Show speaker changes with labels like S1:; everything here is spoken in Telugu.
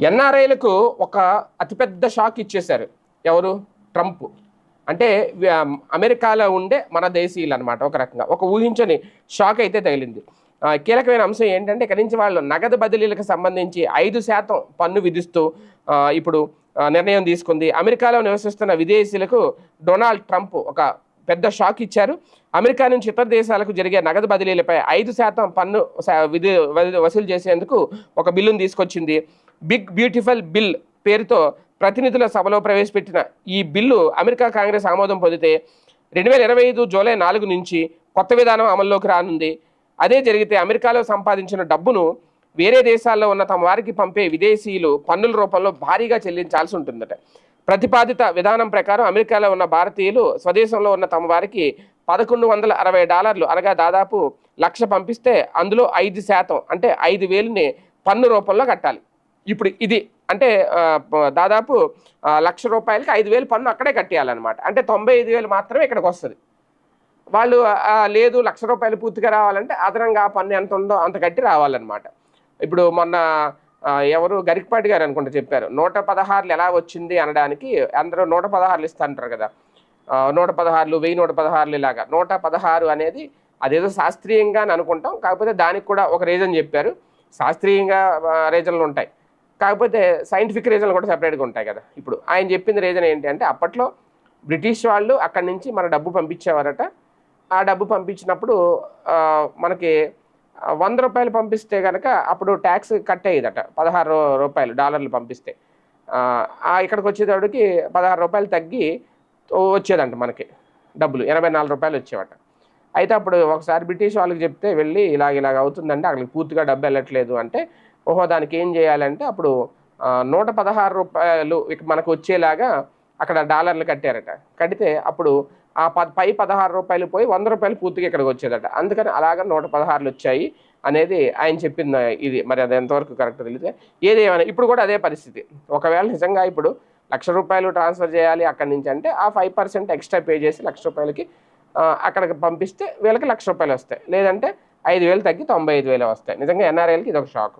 S1: ఎన్ఆర్ఐలకు ఒక అతిపెద్ద షాక్ ఇచ్చేశారు. ఎవరు? ట్రంప్. అంటే అమెరికాలో ఉండే మన దేశీయులు అనమాట ఒక రకంగా. ఒక ఊహించని షాక్ అయితే తగిలింది. కీలకమైన అంశం ఏంటంటే ఇక్కడి నుంచి వాళ్ళు నగదు బదిలీలకు సంబంధించి ఐదు శాతం పన్ను విధిస్తూ ఇప్పుడు నిర్ణయం తీసుకుంది. అమెరికాలో నివసిస్తున్న విదేశీయులకు డొనాల్డ్ ట్రంప్ ఒక పెద్ద షాక్ ఇచ్చారు. అమెరికా నుంచి ఇతర దేశాలకు జరిగే నగదు బదిలీలపై ఐదు శాతం పన్ను విధి వసూలు చేసేందుకు ఒక బిల్లును తీసుకొచ్చింది. బిగ్ బ్యూటిఫుల్ బిల్ పేరుతో ప్రతినిధుల సభలో ప్రవేశపెట్టిన ఈ బిల్లు అమెరికా కాంగ్రెస్ ఆమోదం పొందితే రెండు వేల ఇరవై ఐదు జూలై నాలుగు నుంచి కొత్త విధానం అమల్లోకి రానుంది. అదే జరిగితే అమెరికాలో సంపాదించిన డబ్బును వేరే దేశాల్లో ఉన్న తమ వారికి పంపే విదేశీయులు పన్నుల రూపంలో భారీగా చెల్లించాల్సి ఉంటుందట. ప్రతిపాదిత విధానం ప్రకారం అమెరికాలో ఉన్న భారతీయులు స్వదేశంలో ఉన్న తమ వారికి పదకొండు వందల అరవై డాలర్లు అనగా దాదాపు లక్ష పంపిస్తే అందులో ఐదు శాతం అంటే ఐదు వేలుని పన్ను రూపంలో కట్టాలి. ఇప్పుడు ఇది అంటే దాదాపు లక్ష రూపాయలకి ఐదు వేలు పన్ను అక్కడే కట్టేయాలన్నమాట. అంటే తొంభై ఐదు వేలు మాత్రమే ఇక్కడికి వస్తుంది. వాళ్ళు లేదు లక్ష రూపాయలు పూర్తిగా రావాలంటే అదనంగా ఆ పన్ను ఎంత ఉందో అంత కట్టి రావాలన్నమాట. ఇప్పుడు మొన్న ఎవరు గరికపాటి గారు అనుకుంటే చెప్పారు. నూట పదహారులు ఎలా వచ్చింది అనడానికి అందరూ నూట పదహారులు ఇస్తాంటారు కదా. నూట పదహారులు వెయ్యి నూట పదహారులు ఇలాగా. నూట పదహారు అనేది అదేదో శాస్త్రీయంగా అని అనుకుంటాం. కాకపోతే దానికి కూడా ఒక రీజన్ చెప్పారు. శాస్త్రీయంగా రీజన్లు ఉంటాయి. కాకపోతే సైంటిఫిక్ రీజన్లు కూడా సపరేట్గా ఉంటాయి కదా. ఇప్పుడు ఆయన చెప్పింది రీజన్ ఏంటి అంటే అప్పట్లో బ్రిటిష్ వాళ్ళు అక్కడి నుంచి మన డబ్బు పంపించేవారట. ఆ డబ్బు పంపించినప్పుడు మనకి వంద రూపాయలు పంపిస్తే కనుక అప్పుడు ట్యాక్స్ కట్ అయ్యేదట. పదహారు రూపాయలు డాలర్లు పంపిస్తే. ఇక్కడికి వచ్చేటప్పటికి పదహారు రూపాయలు తగ్గి వచ్చేదంట మనకి డబ్బులు. ఎనభై నాలుగు రూపాయలు వచ్చేవట. అయితే అప్పుడు ఒకసారి బ్రిటిష్ వాళ్ళకి చెప్తే వెళ్ళి ఇలాగ ఇలాగ అవుతుందంటే అక్కడికి పూర్తిగా డబ్బు వెళ్ళట్లేదు అంటే ఓహో దానికి ఏం చేయాలంటే అప్పుడు నూట పదహారు రూపాయలు మనకు వచ్చేలాగా అక్కడ డాలర్లు కట్టారట. కడితే అప్పుడు ఆ ప పై పదహారు రూపాయలు పోయి వంద రూపాయలు పూర్తిగా ఇక్కడికి వచ్చేదట. అందుకని అలాగ నూట పదహారులు వచ్చాయి అనేది ఆయన చెప్పిన ఇది. మరి అది ఎంతవరకు కరెక్ట్ తెలియదు. ఏది ఏమైనా ఇప్పుడు కూడా అదే పరిస్థితి. ఒకవేళ నిజంగా ఇప్పుడు లక్ష రూపాయలు ట్రాన్స్ఫర్ చేయాలి అక్కడి నుంచి అంటే ఆ ఫైవ్ పర్సెంట్ ఎక్స్ట్రా పే చేసి లక్ష రూపాయలకి అక్కడికి పంపిస్తే వీళ్ళకి లక్ష రూపాయలు వస్తాయి. లేదంటే ఐదు వేలు తగ్గి తొంభై ఐదు వేలు వస్తాయి. నిజంగా ఎన్ఆర్ఐలకి ఇది ఒక షాక్.